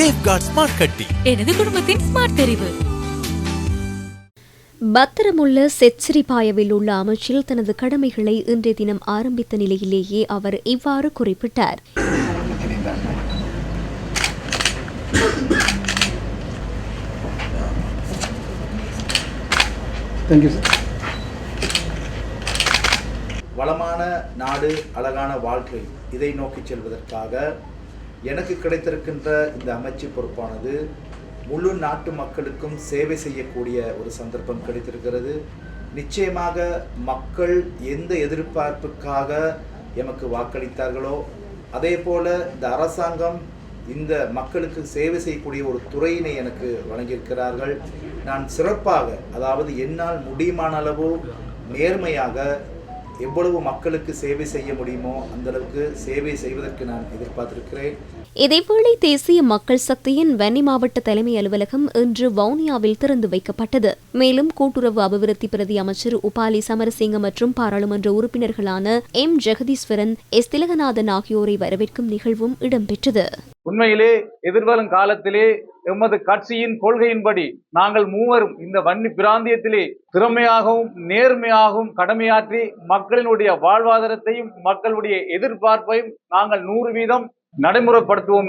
Safeguard smart கட்டி எனது குடும்பத்தின் ஸ்மார்ட் தெரிவு. பத்திரமுள்ள செச்சிரிபாயவில் உள்ள அமைச்சில் தனது கடமைகளை இன்றைய தினம் ஆரம்பித்த நிலையிலேயே அவர் இவ்வாறு குறிப்பிட்டார். தேங்க்யூ சார் வளமான நாடு அழகான வாழ்க்கை இதை நோக்கி செல்வதற்காக எனக்கு கிடைத்திருக்கின்ற இந்த அமைச்சு பொறுப்பானது முழு நாட்டு மக்களுக்கும் சேவை செய்யக்கூடிய ஒரு சந்தர்ப்பம் கிடைத்திருக்கிறது. நிச்சயமாக மக்கள் எந்த எதிர்பார்ப்புக்காக எமக்கு வாக்களித்தார்களோ அதே போல் இந்த அரசாங்கம் இந்த மக்களுக்கு சேவை செய்யக்கூடிய ஒரு துறையினை எனக்கு வழங்கியிருக்கிறார்கள். நான் சிறப்பாக அதாவது என்னால் முடியுமான அளவு நேர்மையாக எவ்வளவு மக்களுக்கு சேவை செய்ய முடியுமோ அந்த அளவுக்கு சேவை செய்வதற்கு நான் எதிர்பார்த்திருக்கிறேன். இதேவேளை தேசிய மக்கள் சக்தியின் வன்னி மாவட்ட தலைமை அலுவலகம் இன்று வவுனியாவில் திறந்து வைக்கப்பட்டது. மேலும் கூட்டுறவு அபிவிருத்தி பிரதி அமைச்சர் உபாலி சமரசிங்க மற்றும் பாராளுமன்ற உறுப்பினர்களான எம். ஜெகதீஸ்வரன் எஸ். திலகநாதன் ஆகியோரை வரவேற்கும் நிகழ்வும் இடம்பெற்றது. உண்மையிலே எதிர்வரும் காலத்திலே எமது கட்சியின் கொள்கையின்படி நாங்கள் மூவரும் இந்த வன்னி பிராந்தியத்திலே திறமையாகவும் நேர்மையாகவும் கடமையாற்றி மக்களினுடைய வாழ்வாதாரத்தையும் மக்களுடைய எதிர்பார்ப்பையும் நாங்கள் நூறு வீதம் நடைமுறைப்படுத்துவோம் என்று